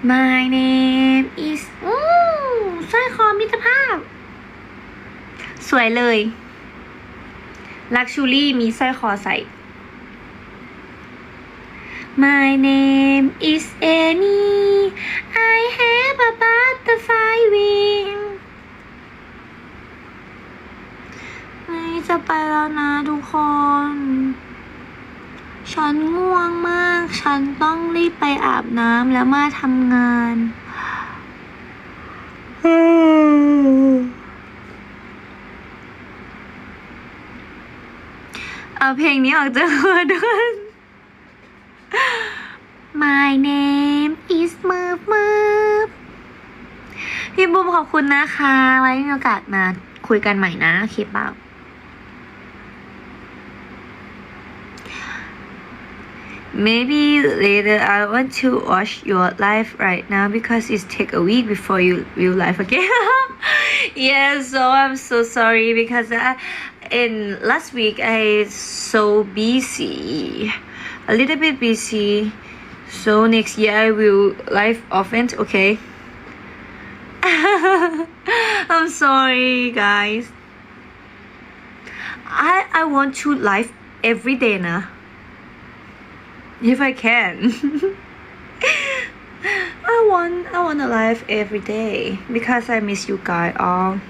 My name is อู้สร้อยคอมิตรภาพ สวยเลยลักชูรี่มีสร้อยคอใส่ My name is Annie I have a butterfly wing นี่จะไปแล้วนะทุกคน ฉันง่ว ฉันต้องรีบไปอาบน้ำแล้วมาทำงานเอาเพลงนี้ออกจากหัวด้วย My name is มืบมืบพี่บุ้มขอบคุณนะคะ ไว้มีโอกาสมาคุยกันใหม่นะโอเคเปล่า Maybe later I want to watch your live right now because it's take a week before you you live again. yeah, so I'm so sorry because I, in last week I so busy, a little bit busy. So next year I will live often. Okay. I'm sorry, guys. I I want to live every day now. If I can. I want I want to live every day because I miss you guys all.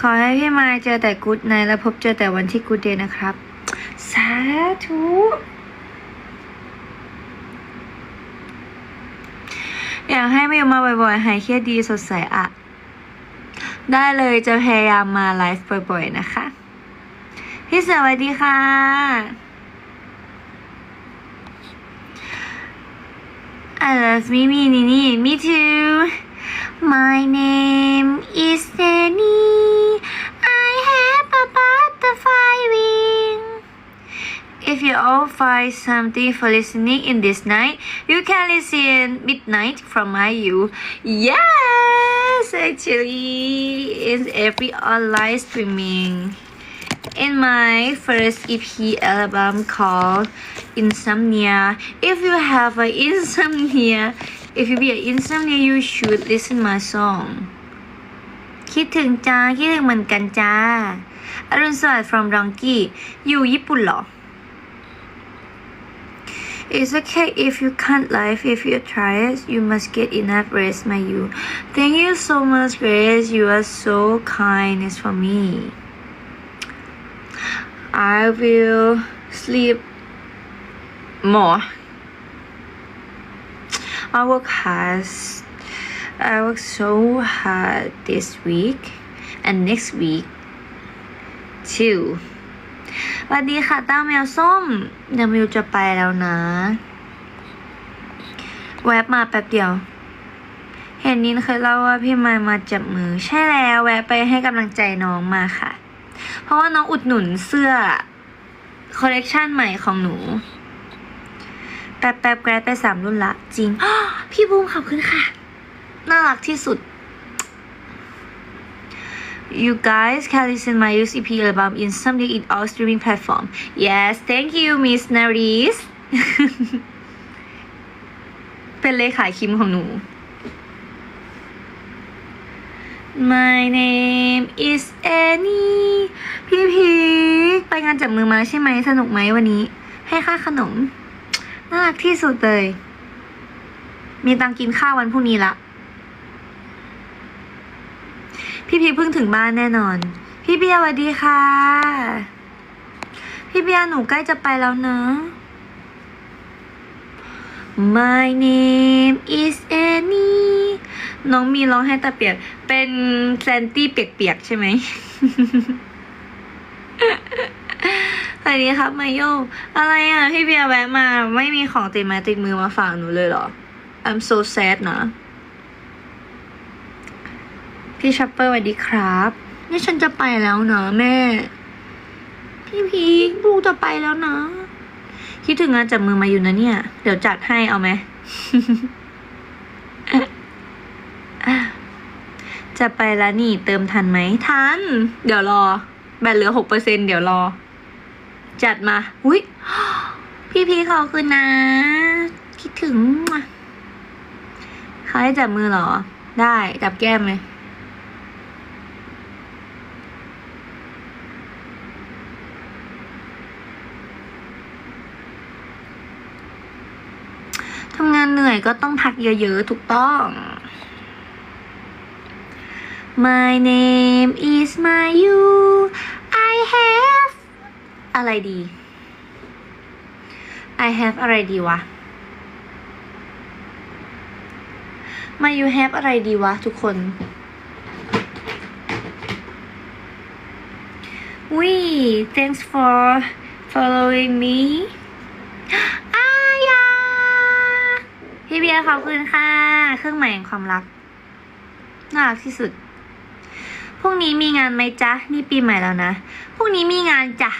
ขอให้พี่มายเจอแต่กู๊ดไนและพบเจอแต่วันที่กู๊ดเดย์นะครับ สาธุอยากให้มาอยู่มาบ่อยๆ หายเครียดดีสดใสอะ ได้เลยจะพยายามมาไลฟ์บ่อยๆ นะคะ พี่สวัสดีค่ะ I love Mimi Nini me too My name is Danny I have a butterfly wing If you all find something for listening in this night, you can listen midnight from IU. Yes, actually, it's every online streaming. In my first EP album called Insomnia, if you have an insomnia, if you be an insomnia, you should listen my song. คิดถึงจ้า คิดถึงเหมือนกันจ้าอรุณสวัสดิ์ from Donkey อยู่ญี่ปุ่นเหรอ It's okay if you can't live. If you're tired, you must get enough rest, my you. Thank you so much, Grace. You are so kind. It's for me. I will sleep more. I work hard. I work so hard this week and next week too. สวัสดีค่ะต้าแมวส้ม เดี๋ยวมิวจะไปแล้วนะ แวบมาแป๊บเดียว เห็นนินเคยเล่าว่าพี่มายมาจับมือ ใช่แล้วแวะไปให้กำลังใจน้องมาค่ะ เพราะว่าน้องอุดหนุนเสื้อคอลเลกชันใหม่ของหนู แป๊บแป๊บแกรดไปสามรุ่นละ จริงพี่บูมขอบคุณค่ะ น่ารักที่สุด You guys can listen my UCP album in something in all streaming platform. Yes, thank you, Miss Naris. เป็นเลขาคิมของหนู My name is Annie พี่พีคไปงานจับมือมาใช่ไหมสนุกไหมวันนี้ ให้ค่าขนม น่ารักที่สุดเลย มีตังกินข้าววันพรุ่งนี้ละ พี่พีเพิ่งถึงบ้านแน่นอน พี่เบียร์สวัสดีค่ะ พี่เบียร์หนูใกล้จะไปแล้วนะ My name is Annie น้องมีร้องให้ตาเปียก เป็นแซนตี้เปียกๆใช่ไหมสวัสดีครับมาโยอะไรอะ พี่เบียร์แวะมา ไม่มีของติดไม้ติดมือมาฝากหนูเลยเหรอ I'm so sad นะ พี่ชัปเปอร์สวัสดีครับ นี่ฉันจะไปแล้วเนาะแม่ พี่พีคลูกจะไปแล้วนะ คิดถึงงานจับมือมาอยู่นะเนี่ย เดี๋ยวจัดให้เอาไหม จะไปแล้วนี่ เติมทันไหม ทัน เดี๋ยวรอ แบตเหลือหกเปอร์เซ็นเดี๋ยวรอ จัดมา อุ้ยพี่พีขอคุณนะ คิดถึงว่ะเขาให้จับมือหรอ ได้ จับแก้มเลย ทำงาน เหนื่อยก็ต้องพักเยอะๆ ถูกต้อง My name is Mayu I have อะไรดี I have อะไรดีวะ Mayu have อะไรดีวะ ทุกคนวิ thanks for following me ยขอบคุณค่ะ เครื่องหมายแห่งความรัก น่ารักที่สุด พรุ่งนี้มีงานไหมจ๊ะ นี่ปีใหม่แล้วนะ พรุ่งนี้มีงานจ้ะ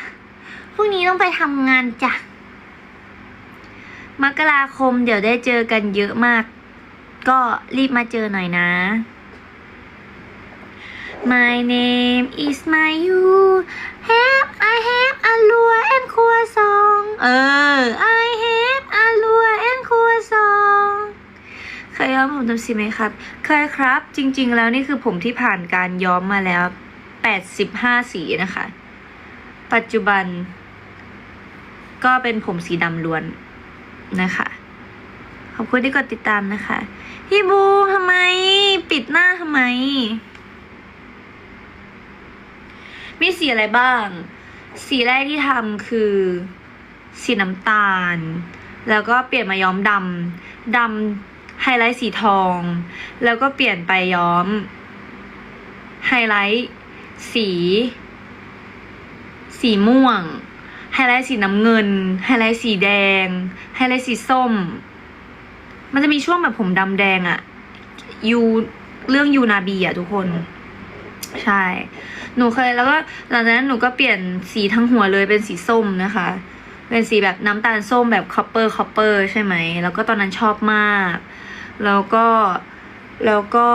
พรุ่งนี้ต้องไปทำงานจ้ะ มกราคมเดี๋ยวได้เจอกันเยอะมาก ก็รีบมาเจอหน่อยนะ My name is Mayu Have I have อลัว and ครัวซอง เออ I have มผมทำสีไหมครับ เคยครับ จริง ๆ แล้วนี่คือผมที่ผ่านการย้อมมาแล้ว 85 สีนะคะ ปัจจุบัน ก็เป็นผมสีดำล้วนนะคะ ขอบคุณที่กดติดตามนะคะ พี่บูทำไม ปิดหน้าทำไม มีสีอะไรบ้าง สีแรกที่ทำคือสีน้ำตาล แล้วก็เปลี่ยนมาย้อมดำดำ ไฮไลท์สีทอง แล้วก็เปลี่ยนไปย้อม ไฮไลท์สี สีม่วง ไฮไลท์สีน้ำเงิน ไฮไลท์สีแดง ไฮไลท์สีส้ม มันจะมีช่วงแบบผมดำแดงอะยูเรื่องยูนาบีอะทุกคน ใช่ หนูเคยแล้วก็หลังจากนั้นหนูก็เปลี่ยนสีทั้งหัวเลยเป็นสีส้มนะคะเป็นสีแบบน้ำตาลส้มแบบคอปเปอร์คอปเปอร์ใช่ไหม แล้วก็ตอนนั้นชอบมาก แล้วก็แล้วก็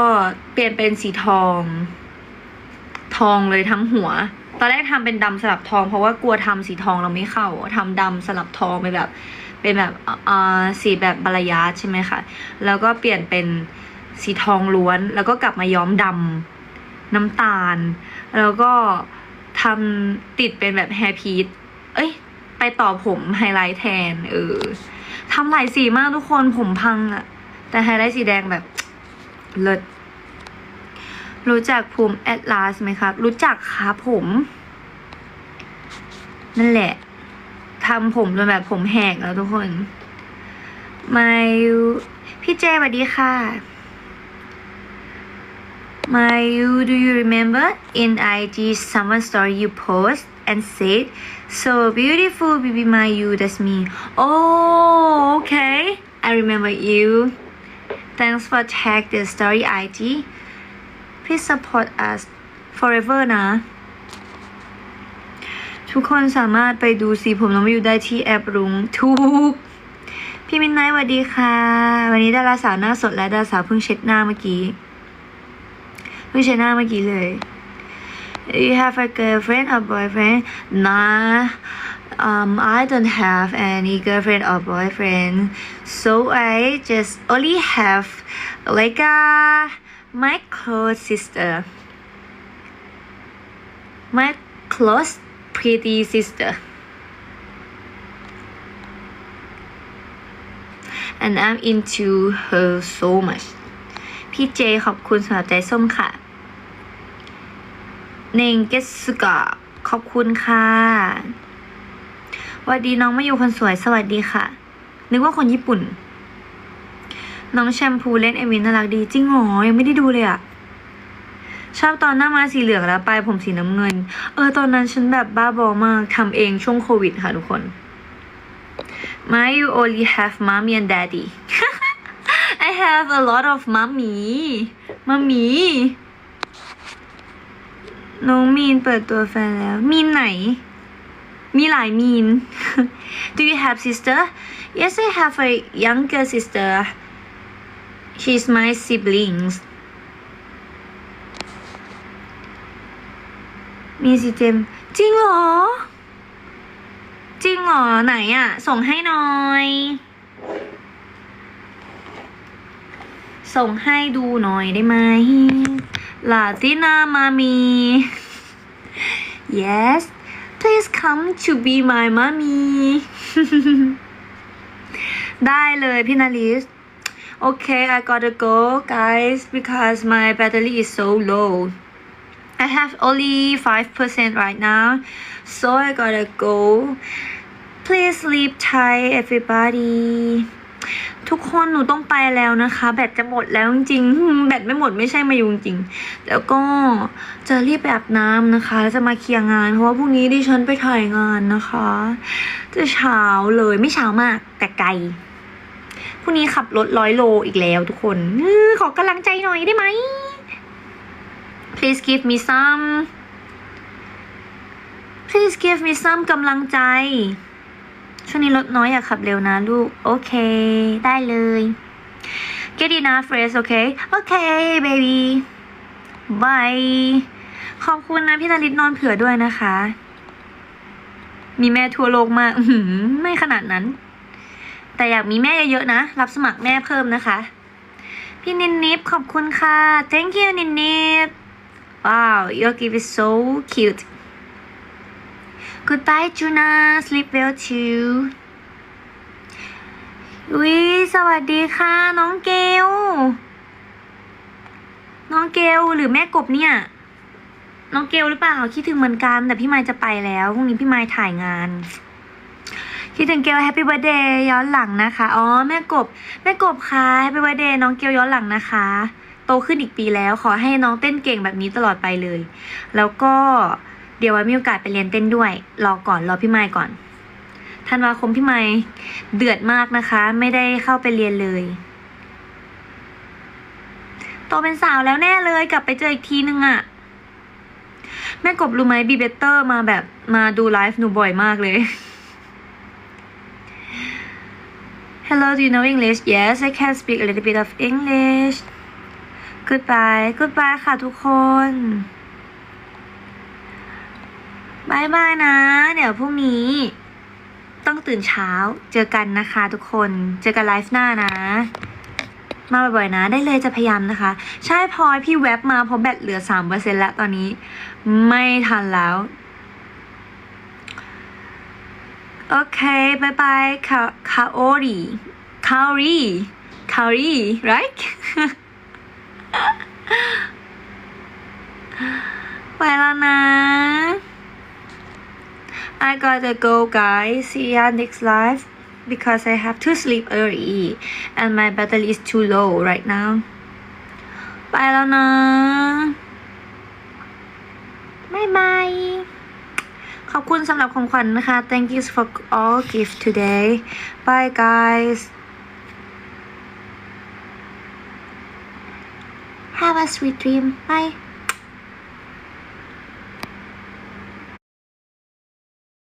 เปลี่ยนเป็นสีทอง ทองเลยทั้งหัว ตอนแรกทำเป็นดำสลับทอง เพราะว่ากลัวทำสีทองเราไม่เข้าทำดำสลับทองไปแบบ เป็นแบบอ่าสีแบบบาลายาใช่ไหมคะแล้วก็เปลี่ยนเป็นสีทองล้วน แล้วก็กลับมาย้อมดำน้ำตาล แล้วก็ทำติดเป็นแบบแฮร์พีทเอ้ย ไปต่อผมไฮไลท์แทน เออทำหลายสีมากทุกคนผมพังอะ แต่ไฮไลท์สีแดงแบบเลิศรู้จักภูมิแอดลาสไหมครับ รู้จักครับผม นั่นแหละทำผมจนแบบผมแหกแล้วทุกคนมายูพี่เจสวัสดีค่ะ Mayu, do you remember in IG someone story you post and said, "So beautiful, baby Mayu." That's me. Oh, okay. I remember you. Thanks for tag the story IG. Please support us forever นะ ทุกคนสามารถไปดูสีผมน้องมิวได้ที่แอปรุงทุก พี่มินไนท์สวัสดีค่ะ วันนี้ดาราสาวหน้าสดและดาราสาวเพิ่งเช็ดหน้าเมื่อกี้ เพิ่งเช็ดหน้าเมื่อกี้เลย You have a girlfriend or boyfriend? Nah, um, I don't have any girlfriend or boyfriend. So I just only have like a my close sister. My close pretty sister. And I'm into her so much. พี่เจขอบคุณสำหรับใจส้มค่ะ เนงเกสกะขอบคุณค่ะส วัสดีน้องมาอยู่คนสวยสวัสดีค่ะ นึกว่าคนญี่ปุ่น น้องแชมพูเล่นเอวินน่ารักดีจริงหรอยังไม่ได้ดูเลยอะชอบตอนหน้ามาสีเหลืองแล้วปลายผมสีน้ำเงิน เออตอนนั้นฉันแบบบ้าบอมากทำเองช่วงโควิดค่ะทุกคน My you only have mommy and daddy I have a lot of mommy mommy น้องมีนเปิดตัวแฟนแล้ว มีนไหน มีหลายมีน Do you have sister Yes I have a younger sister She's my siblings มีสิเจมจริงเหรอ จริงเหรอ ไหนอะ่ะ ส่งให้หน่อย ส่งให้ดูหน่อยได้ไหมลาตินามามี yes please come to be my mommy ได้เลยพี่นาลิส Okay, I gotta go, guys, because my battery is so low. I have only 5% right now, so I gotta go. Please sleep tight, everybody. ทุกคนหนูต้องไปแล้วนะคะ แบตจะหมดแล้วจริงๆแบตไม่หมดไม่ใช่มายุงจริง แล้วก็จะรีบไปอาบน้ำนะคะแล้วจะมาเคลียร์งาน เพราะว่าพรุ่งนี้ดิฉันไปถ่ายงานนะคะ จะเช้าเลยไม่เช้ามากแต่ไกลพรุ่งนี้ขับรถร้อยโลอีกแล้วทุกคนอขอกำลังใจหน่อยได้ไหม please give me some please give me some กำลังใจ ช่วงนี้รถน้อยอยากขับเร็วนะลูก โอเค ได้เลย get enough rest โอเค โอเค baby bye ขอบคุณนะพี่นาริตนอนเผื่อด้วยนะคะ มีแม่ทั่วโลกมากอื้อหือไม่ขนาดนั้น แต่อยากมีแม่เยอะๆนะ รับสมัครแม่เพิ่มนะคะ พี่นินนิบขอบคุณค่ะ thank you นินนิบ wow your gift is so cute goodbye Juna sleep well too วิสวัสดีค่ะ น้องเกล น้องเกลหรือแม่กบเนี่ย น้องเกลหรือเปล่าคิดถึงเหมือนกัน แต่พี่ไมค์จะไปแล้วพรุ่งนี้พี่ไมค์ถ่ายงาน คิดถึงเกลแฮปปี้เบ t ร์ a เดย์ย้อนหลังนะคะ อ๋อแม่กบ แม่กบค่ะแฮปปี้เบ t ร์ a เดย์น้องเกลย้อนหลังนะคะ โตขึ้นอีกปีแล้ว ขอให้น้องเต้นเก่งแบบนี้ตลอดไปเลย แล้วก็ เดี๋ยวไว้มีโอกาสไปเรียนเต้นด้วย รอก่อนรอพี่ไมค์ก่อนธันวาคมพี่ไมค์เดือดมากนะคะ ไม่ได้เข้าไปเรียนเลยโตเป็นสาวแล้วแน่เลยกลับไปเจออีกทีนึงอะแม่กบรู้ไหมบีเบเตอร์มาแบบมาดูไลฟ์หนูบ่อยมากเลย Hello, do you know English? Yes, I can speak a little bit of English. Goodbye. Goodbye ค่ะทุกคน บายบายนะ เดี๋ยวพรุ่งนี้ ต้องตื่นเช้าเจอกันนะคะทุกคนเจอกันไลฟ์หน้านะ มาบ่อยๆนะ ได้เลยจะพยายามนะคะ ใช่พลอยพี่แว็บมาเพราะแบตเหลือ3%แล้วตอนนี้ ไม่ทันแล้ว โอเคบายบายคาคาโอรีคารี คารี right ไปแล้วนะ I gotta go guys see ya next live because I have to sleep early and my battery is too low right now ไปแล้วนะบายบาย ขอบคุณสำหรับของขวัญนะคะ thank you for all gift today bye guys have a sweet dream bye